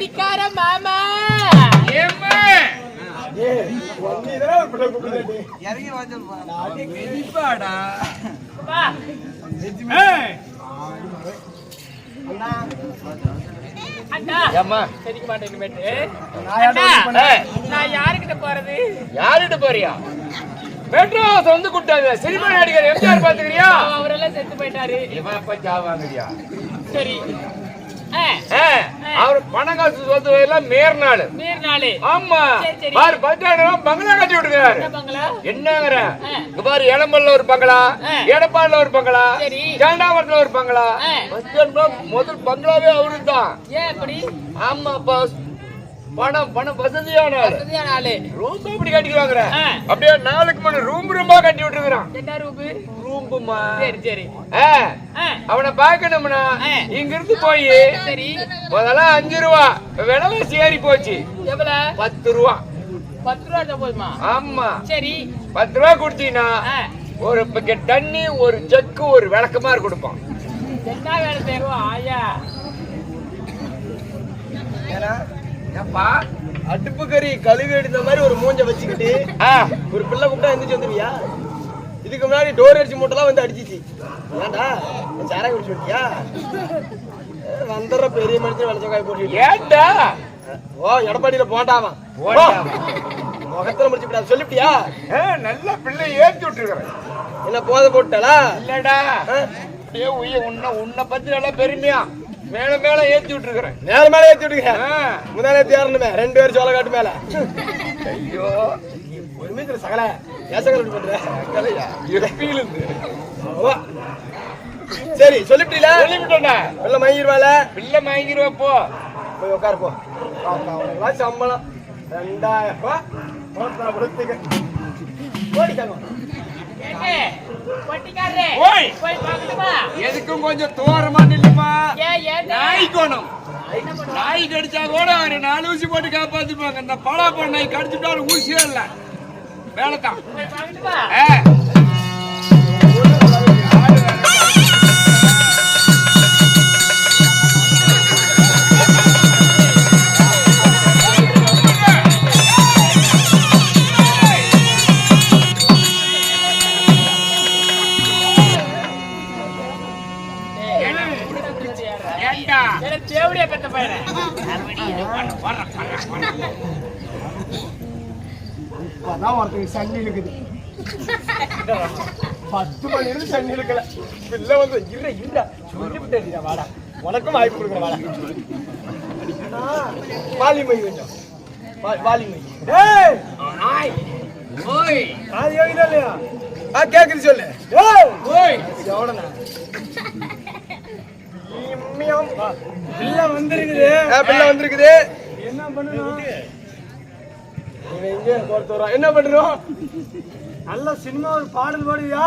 கெட்டிக்கார மாமா. ஏம்மா? இறங்கி வாசல் போ. இப்பாடா வா. ஏய். அண்ணா. ஏம்மா? சரிக்க மாட்டேன் இனிமேட்டு. நான் யார்ட்ட அண்ணா, வந்து பண்ணேன்? நான் யாருக்கிட்ட யாருகிட்ட போறியா? மெட்ராஸ் வந்து கூட்டாங்க சினிமா நடிகர் எம்ஜிஆர் பாத்துக்கிறியா? அவரெல்லாம் செத்து போயிட்டாரு. இவன் ஜாவாங்கறியா சரி. அவர் பணம் காசு சொத்து எல்லாம் மேற்நாள் மீர் நாளு. ஆமா. பாரு பஞ்சாயத்து பங்களா கட்டி விட்டுருக்காரு. என்னங்கிற? பாரு எடம்பல்ல ஒரு பங்களா. எடப்பாடில ஒரு பங்களா சரி. ஜெண்டாபுரத்துல ஒரு பங்களா. முதல் பங்களாவே அவரு தான் ஆமா பஸ் பணம் பணம் வசதியான ஆளு வசதியான ஆளு ரூம் எப்படி கட்டிக்குவாங்க. அப்படியே நாளுக்கு முன்ன ரூம் ரூமா கட்டி விட்டுருக்கான் என்ன ரூபு ரூம்புமா சரி சரி. அவனை பார்க்கணும்னா. இங்க இருந்து போய் சரி. முதல்ல அஞ்சு ரூபா. விலைவாசி ஏறி போச்சு. எவ்வளவு பத்து ரூபா. பத்து ரூபா போதுமா? ஆமா. சரி. பத்து ரூபா கொடுத்தீங்கன்னா ஆ, ஒரு பக்கெட் தண்ணி ஒரு ஜக்கு ஒரு விளக்கமாறு கொடுப்பான். என்ன வேலை செய்வோம் ஆயா? ஏன்னா, அடுப்பு கறி கழுவி எடுத்த மாதிரி ஒரு மூஞ்ச வச்சுக்கிட்டு ஒரு பிள்ளை கூப்பிட்டா எந்திரிச்சு வந்துருவியா? இதுக்கு முன்னாடி டோர் அடிச்சு மூட்டெல்லாம் வந்து அடிச்சிச்சு. ஏன்டா? சாராய குடிச்சு விட்டியா வந்துடுற பெரிய மனுஷன் வெள்ளச்சக்காய் போட்டு ஏன்டா ஓ எடப்பாடியில போண்டாவா. முகத்துல முடிச்சு விடாது சொல்லிவிட்டியா ஆ, நல்ல பிள்ளை ஏத்தி விட்டுருக்கிறேன் என்ன போத போட்டாளா இல்லடா. உன்னை உன்னை பத்தி நல்லா பெருமையா? மேல மேல ஏத்தி விட்டுருக்கிறேன். மேல மேல ஏத்தி விடுங்க ஆ. முன்னாலே ஏறணுமே ரெண்டு பேரும் சோள காட்டு மேல. ஐயோ ஒரு மீட்டர் சகல. ஏசகல பண்ற எப்பியில இருந்து. சரி சொல்லிவிட்டீல சொல்லிவிட்டேன்டா வெள்ள மயிர்வால பிள்ளை மயங்கிருவா போ. போய் உட்காரு போ. அவனுக்குலாம் சம்பளம். ரெண்டாயிரம் ரூபாய். கொடுத்துக்க. ஓடிக்காங்க எதுக்கும் கொஞ்சம் தூரமா நில்லுமா? நாய் கோணம். நாய் கடிச்சா கூட ஒரு நாலு ஊசி போட்டு காப்பாத்திப்பாங்க. இந்த பலாப்பழ நாய் கடிச்சுட்டா ஒரு ஊசியே இல்ல. போய் சன்னி இருக்குது. பத்து மணி இருந்து சன்னி இருக்கல. பிள்ளை வந்து இருற இருற சொல்லிவிட்டேன் வாடா. உனக்கும் வாய்ப்பு கொடுக்குற வாடா. வாலி மை கொஞ்சம் வா- வாலி மை ஏய்! நாய் ஓய். அது யோகிதா இல்லையா? ஆ கேக்குது சொல்லு. ஏய்! ஓய். எவனண்ணா பிள்ளை வந்திருக்குது. பிள்ளை வந்திருக்குது. என்ன ஒருத்தர் என்ன பண்றோம்? நல்ல சினிமா ஒரு பாடல் பாடுவியா?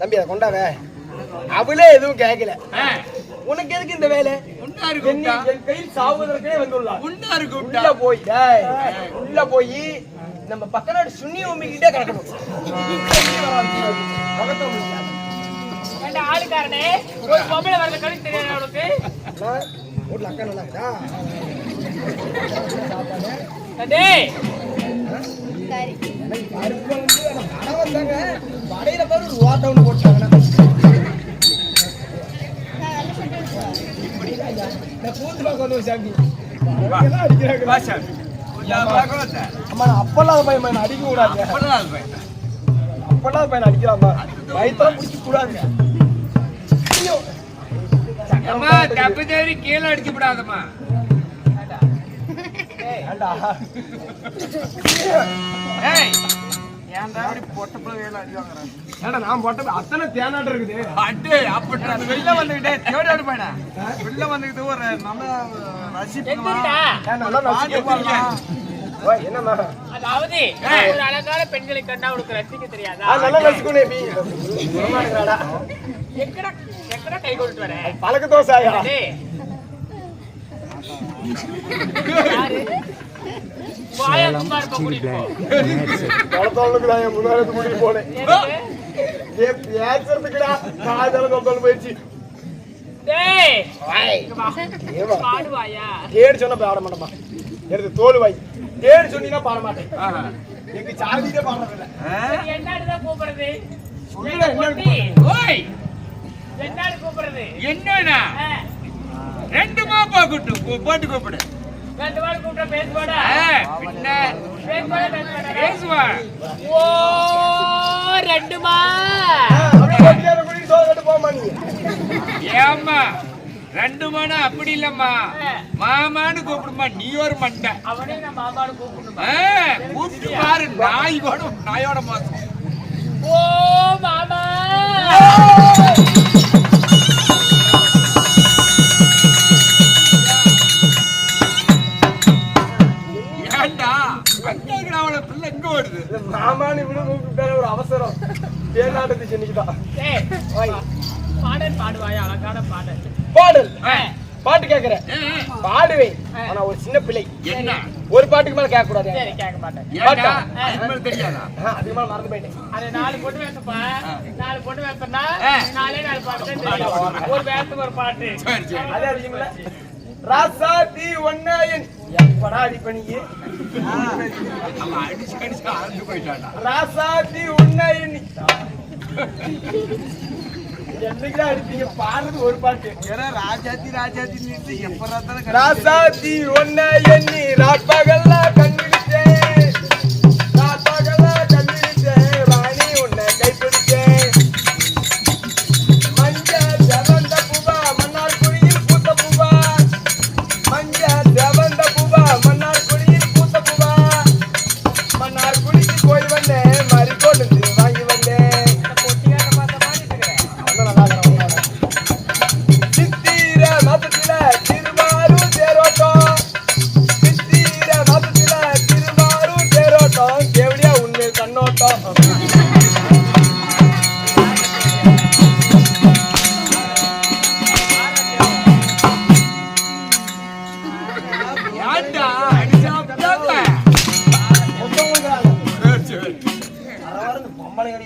தம்பி அதை கொண்டாவே அவளே எதுவும் கேட்கல. உனக்கு எதுக்கு இந்த வேலை? என் கையில் சாவதற்கே வந்துள்ளார். உள்ள போய் டேய், உள்ள போய் நம்ம பக்க நாடு சுன்னி உமிக்கிட்டே கிடக்கணும். ஆளுக்காரனே, ஒரு பொம்பளை வரல கணக்கு தெரியாதா அக்கா நல்லா? டேய், பருப்பு வந்து வந்தாங்க. வடையில பாரு பையன் அடிக்க கூடாது அப்பதான் பையன் அடிக்கலாமா வயிற்றுலாம் பிடிக்க கூடாதுங்க தப்பு தேடி கீழே அடிச்சு விடாதம்மா ஏன்டா இப்படி பொட்ட புள்ள வேலை அடி வாங்குறாங்க நான் போட்ட அத்தனை தேனாட்டம் இருக்குது. அட்டு அப்படி வெளில வந்துகிட்டே தேடி ஆடு பையனா வெளில ஒரு ரசிப்பு என்னம்மா? அதாவது ஒரு அழகான பெண்களை கண்டா உனக்கு ரசிக்க தெரியாதா? நல்லா நீ. எக்கடா எக்கடா கை கொண்டு வர? பழக்க தோசாயா? டேய். யாரு? வாயா குமார் இப்ப கூட்டிட்டு போ. குளத்தோளுக்கு தான் என் முன்னாடி கூட்டிட்டு போனேன். எதுக்கு? ஏய், பேசுறதுக்குடா. காதல தொத்தல் போயிடுச்சு. டேய் வாய். இங்க வா. ஏவா பாடுவாயா கேடு சொன்னா பாட மாட்டேமா எடுத்து தோல் வாய் கேடு சொன்னீங்கன்னா பாட மாட்டேன் ஆஹா. எங்க சாதியிலே பாடுறதில்ல சரி, என்னன்னு கூப்பிடுறது சொல்லுடா, என்ன என்னன்னு கூப்பிடுறது என்னண்ணா ஆ, ரெண்டு மாப்பா கூட்டு கூ- போட்டு கூப்பிடு கூப்பிட்டா ரெண்டுமா? ரெண்டு மணி அப்படி இல்லம்மா. மாமான்னு கூப்பிடுமா நீ ஒரு மண்டை. கூப்பிட்டு பாரு நாய் கூட நாயோட மாசம். ஓ மாமா. பாடல். பாட்டு கேக்குறேன். பாடுவேன். ஆனா ஒரு சின்ன பிள்ளை. என்ன? ஒரு பாட்டுக்கு மேல கேட்க கூடாது சரி கேட்க மாட்டேன். மேல தெரியாதா? ஆ, அதிகமா மறந்து போயிட்டேன். அது நாலு பொண்ணு வைப்பா நாலு பொண்ணு வைப்பா. நாலே நாலு பாட்டு ஒரு வேத்துக்கு ஒரு பாட்டு. அதே அதிகமில்ல ராசாத்தி ஒன்னாயன். எப்படா ஆழ்ந்து போயிட்டான்டா. ராசாத்தி ஒன்னாயன். என்னைக்குதான் அடிப்பீங்க? பாடுறது ஒரு பாட்டு. ராஜாத்தி ராஜாத்தி எப்ப ராசாத்தி ஒன்னாயன் ராப்பகல்ல கண்ணிடிச்சேன்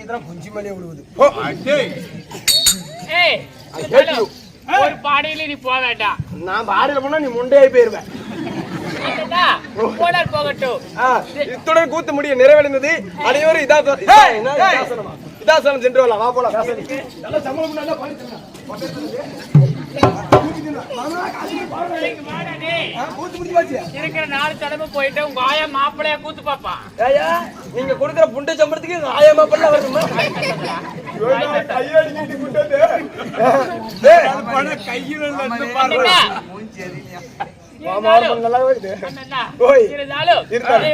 கடிக்கிறதுலாம் குஞ்சு மேலே விழுவுது. ஒரு பாடையில நீ போக வேண்டாம். நான் பாடியில போனா நீ முண்டையாய் போயிருவேன். இத்துடன் கூத்து முடிய நிறைவடைந்தது. அனைவரும் இதா இதா என்ன இதாசனமா? இதாசனம் சென்று வரலாம். வா போலாம். இருக்கிற நாலு தடவை போயிட்டு உங்க ஆயா மாப்பிளைய கூத்து பாப்பா. ஏய்யா, நீங்க கொடுக்குற புண்டை சம்பளத்துக்கு ஆயமா பண்ண வருமா கையில இருந்து.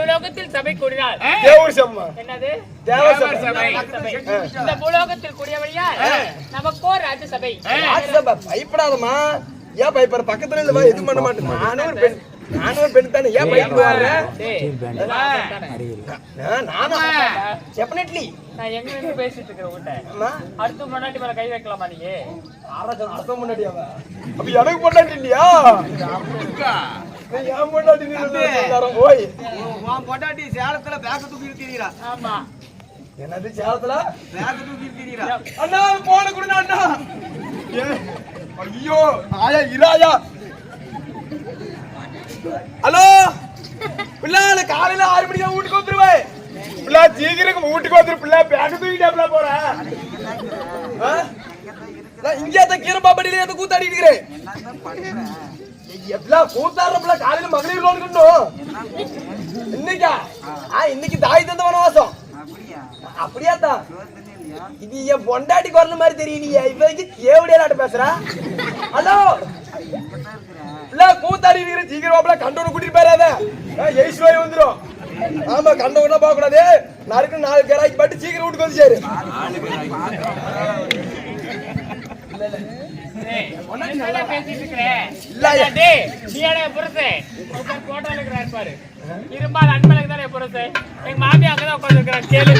உலோகத்தில் சபை கூடினார் தேவூர் சம்மா என்னது? தேவசபை. சபை. சபை. இந்த பூலோகத்தில் கூடியவழியா நமக்கோ ராஜசபை ராஜசபை பயப்படாதம்மா. ஏன் பயப்படுற? பக்கத்துல இல்ல வா எதுவும் பண்ண மாட்டேன். நானும் ஒரு பெண். நானும் ஒரு பெண் தானே. ஏன் வர்றேன் டேய், நானும் டெஃபினெட்லி நான் எங்க நின்னு பேசிட்டு இருக்கிறேன் உன்கிட்ட? அம்மா அடுத்த முன்னாடி மேல கை வைக்கலாமா நீ? அரசன் அரசன் முன்னாடி அப்ப எனக்கு பொண்டாட்டி இல்லையா? நீ ஏன் பொண்டாட்டி நீ சொல்றாரு ஓய். உன் பொண்டாட்டி சேலத்துல பேக்க தூக்கி இருக்கிறீரா? ஆமா. என்னது சேலத்துல? பேக்க தூக்கி இருக்கிறீரா? அண்ணா போன கொடுங்க அண்ணா. ஏ, ஐயோ ஆயா இராயா. ஹலோ? பிள்ளைல காலையில ஆறு மணிக்கு வீட்டுக்கு வந்துருவேன். பிள்ளை சீக்கிரம் வீட்டுக்கு வந்துரு பிள்ளை. பேண்ட் தூக்கிட்டே போறேன் ஆ? இங்கே தான் கீரப்பாப்பட்டியில எதை கூத்தாடி இருக்கிறேன். எப்படிலாம் கூத்தாடுற பிள்ளை? காலையில மகளிர் லோன் கட்டணும். இன்னைக்கா? ஆ இன்னைக்கு தாய் தந்த வனவாசம் அப்படியா தான் இது என் பொண்டாட்டி குரல் மாதிரி தெரியலையே இப்போதைக்கு தேவடியாட்ட பேசுறா? ஹலோ? ரூபாய் வந்துரும் ஆமா கண்டோட போக கூடாது நறுக்கு நாலு கேராக்கி பட்டு சீக்கிரம் வீட்டுக்கு வந்து சேரு. இரும்பால் அன்பழகு தானே புருஷன்? எங்க மாமி அங்கதான் உட்கார்ந்திருக்கிறார். கேளு.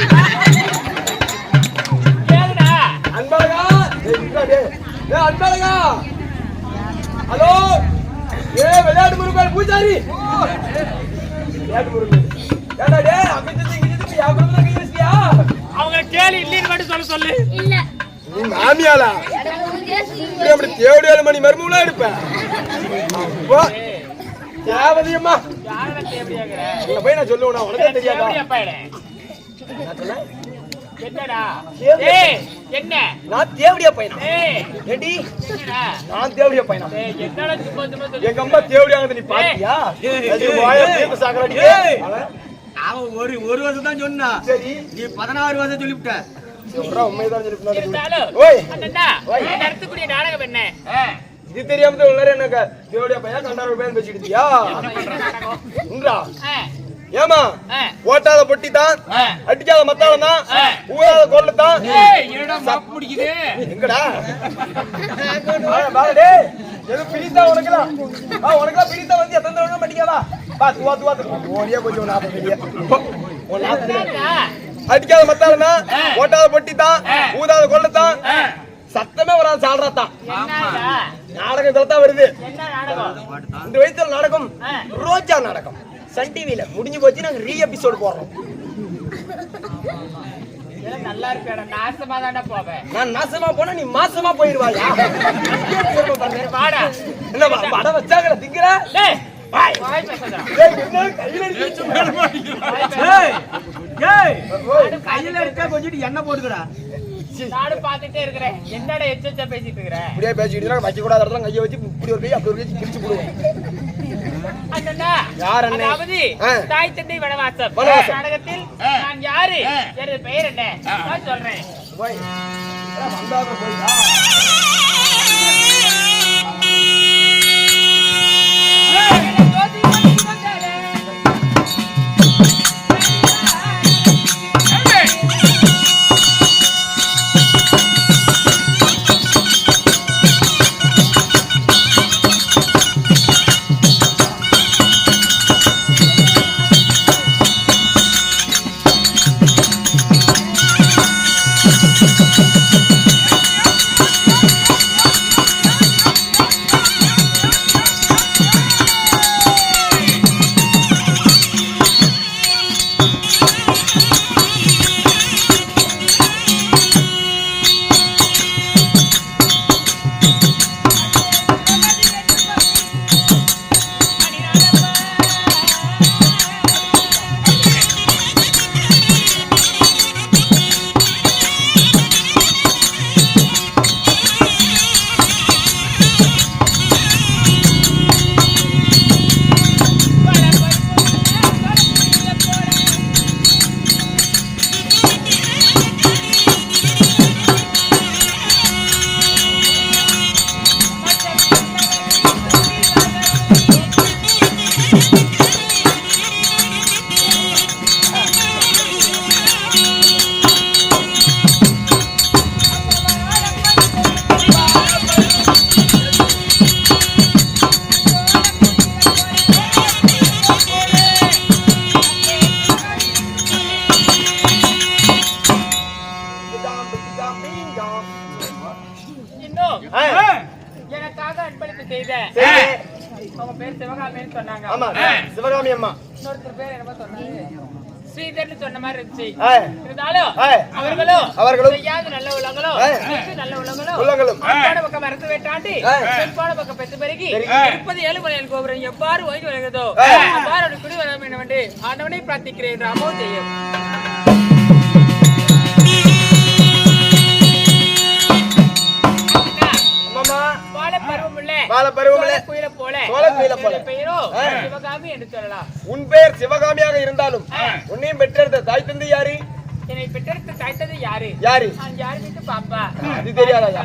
கேளுடா. அன்பழகா அன்பழகா ஹலோ ஏ விளையாட்டு முருகன் பூஜாரி விளையாட்டு முருகன் ஏடா டேய் அங்கிட்டு இங்கிட்டு யா குடும்பத்துல கை வச்சியா அவங்களை கேளு இல்லைன்னு மட்டும் சொல்ல சொல்லு. இல்ல. நீ மாமியாளா? அப்படி தேவடி ஏழு மணி தேவதையம்மா. போய் நான் சொல்லுவேன்? உனக்கே தெரியாதா? என்னடா? என்ன? நான் தேவடியா பையனா? ஏய். ஏடி நான் தேவடியா பையனா? ஏய் என்னடா சும்மா சும்மா சொல்லி எங்க அம்மா தேவடியாங்க நீ பாத்தியா. அவன், ஒரு ஒரு வருஷம் தான் சொன்னான் சரி. நீ பதினாறு வருஷம் சொல்லிவிட்ட. நாடகம் என்ன? இது தெரியாம உள்ளார என்ன தேவடியா பையன் கண்டார பையன் பேசிக்கிட்டியா ஏமா ஓட்டாத பொட்டி தான். அடிக்காத மத்தாளம் தான். ஊராத கொள்ளு தான் எங்கடா. எது பிரித்தா உனக்குலாம் ஆ உனக்குலாம் பிரித்தா வந்து எத்தனை தடவை பண்ணிக்காதா பா. துவா துவா நாற்பது என்னடா? அடிக்காத மத்தாளம் தான் ஓட்டாத பொட்டி தான் ஊதாத கொள்ளு தான் சத்தமே வராது என்னடா? நாடகம் இதுல தான் வருது. இந்த வயசுல நாடகம் ஆ. ரோஜா நாடகம். சன் டிவில முடிஞ்சு போச்சு நாங்க ரீ எபிசோடு போடுறோம். இதெல்லாம் நல்லா இருக்கடா. நாசமா தானே போவேன் நான் நாசமா போனா நீ மாசமா போயிருவாயா? வாடா. என்ன வா- வட வச்சாங்கடா திங்கிற? டேய் வாய். வாய் பேசாதடா. ஏய், என்ன? கையில எடுத்தா கொஞ்சம் எண்ணெய் போட்டுக்கடா. நானும் பார்த்துட்டே இருக்கிறேன். என்னடா எச்ச பேசிட்டு இருக்கிற? இப்படியே பேசிட்டு இருந்தா வைக்க கூடாத இடத்துல கையை வச்சு இப்படி ஒரு கை அப்படி ஒரு கை பிரிச்சு போடுவோம் அண்ணா யார் அண்ணே? அதாவது. தாய் தந்தை வனவாசம். நாடகத்தில் நான் யாரு? எனது பெயர் என்ன? நான் சொல்றேன். போய். போயிடா மாதிரி இருந்துச்சு ஆ, இருந்தாலும் ஆ. அவர்களும் அவர்களும் செய்யாத நல்ல. செய்து நல்ல உள்ளங்களும் பக்கம் மறந்து வேட்டாண்டி. பெண்பான பக்கம் பெற்று பெருகி. இருப்பது ஏழு மலையில் கோபுரம் எவ்வாறு ஓய்வு வருகிறதோ. அவ்வாறு குடி வர வேண்டும் என்று ஆண்டவனை பிரார்த்திக்கிறேன் என்று அமோ செய்யும் வாழ பருவமுள்ள குயில போல. சோழக்குயிலை போல. என்னுடைய பெயரோ. சிவகாமி என்று சொல்லலாம். உன் பெயர் சிவகாமியாக இருந்தாலும். உன்னையும் பெற்றெடுத்த தாய் தந்தை யாரு? என்னை பெற்றெடுத்து தாய்த்தது யாரு? யாரு? நான் யாரு வீட்டு பாப்பா அது தெரியாதா.